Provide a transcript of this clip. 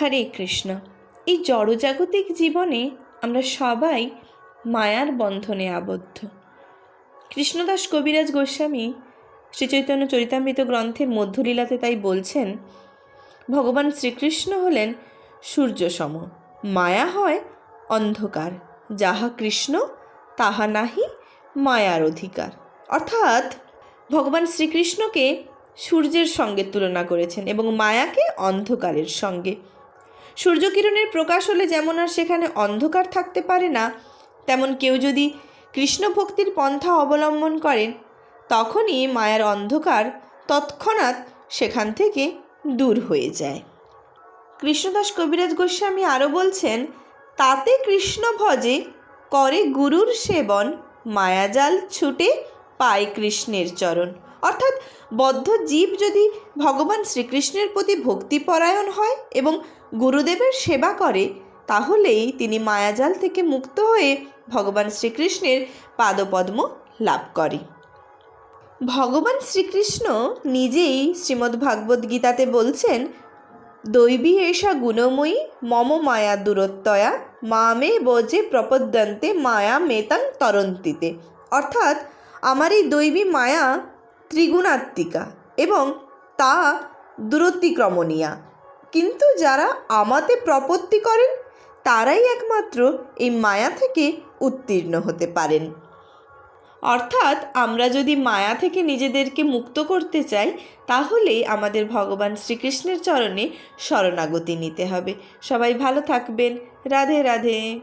হরে কৃষ্ণ। এই জড়জাগতিক জীবনে আমরা সবাই মায়ার বন্ধনে আবদ্ধ। কৃষ্ণদাস কবিরাজ গোস্বামী শ্রীচৈতন্য চরিতামৃত গ্রন্থের মধ্যলীলাতে তাই বলছেন, ভগবান শ্রীকৃষ্ণ হলেন সূর্যসম। মায়া হয় অন্ধকার। যাহা কৃষ্ণ, তাহা নাহি মায়ার অধিকার। অর্থাৎ ভগবান শ্রীকৃষ্ণকে সূর্যের সঙ্গে তুলনা করেছেন এবং মায়াকে অন্ধকারের সঙ্গে। সূর্যকিরণের প্রকাশ হলে যেমন আর সেখানে অন্ধকার থাকতে পারে না, তেমন কেউ যদি কৃষ্ণ ভক্তির পন্থা অবলম্বন করেন, তখনই মায়ার অন্ধকার তৎক্ষণাৎ সেখান থেকে দূর হয়ে যায়। কৃষ্ণদাস কবিরাজ গোস্বামী আরও বলছেন, তাতে কৃষ্ণ ভজে করে গুরুর সেবন, মায়াজাল ছুটে পায় কৃষ্ণের চরণ। অর্থাৎ বদ্ধ জীব যদি ভগবান শ্রীকৃষ্ণের প্রতি ভক্তিপরায়ণ হয় এবং গুরুদেবের সেবা করে, তাহলেই তিনি মায়াজাল থেকে মুক্ত হয়ে ভগবান শ্রীকৃষ্ণের পাদপদ্ম লাভ করে। ভগবান শ্রীকৃষ্ণ নিজেই শ্রীমদ্ ভাগবত গীতাতে বলছেন, দৈবী এষা গুণময়ী মম মায়া দূরত্বয়া, মামে বোঝে প্রপদ্যন্তে মায়া মেতাং তরন্তিতে। অর্থাৎ, আমার এই দৈবী মায়া ত্রিগুণাত্মিকা এবং তা দূরতিক্রমণীয়া। কিন্তু যারা আমাতে প্রপত্তি করেন, তারাই একমাত্র এই মায়া থেকে উত্তীর্ণ হতে পারেন। অর্থাৎ আমরা যদি মায়া থেকে নিজেদেরকে মুক্ত করতে চাই, তাহলেই আমাদের ভগবান শ্রীকৃষ্ণের চরণে শরণাগতি নিতে হবে। সবাই ভালো থাকবেন। রাধে রাধে।